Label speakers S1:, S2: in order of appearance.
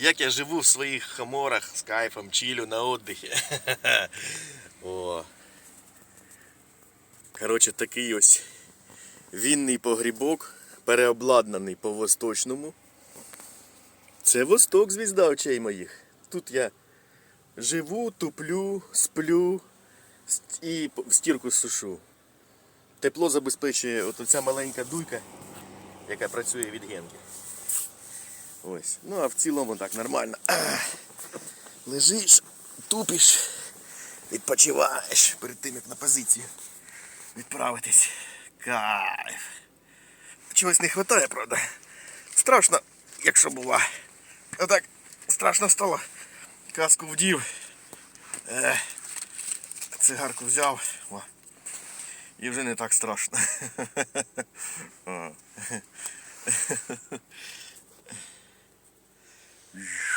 S1: як я живу в своїх хаморах з кайфом, чилю на отдихі. О. Коротше, такий ось вінний погрібок, переобладнаний по восточному. Це восток, звізда очей моїх. Тут я живу, туплю, сплю і п- стірку сушу. Тепло забезпечує от оця маленька дуйка, яка працює від генки. Ось. Ну а в цілому так нормально. Лежиш, тупиш, відпочиваєш перед тим, як на позицію відправитись. Кайф. Чогось не вистачає, правда. Страшно, якщо бува. Отак страшно стало. Каску вдів. Е, цигарку взяв. О. І вже не так страшно. Mm-hmm.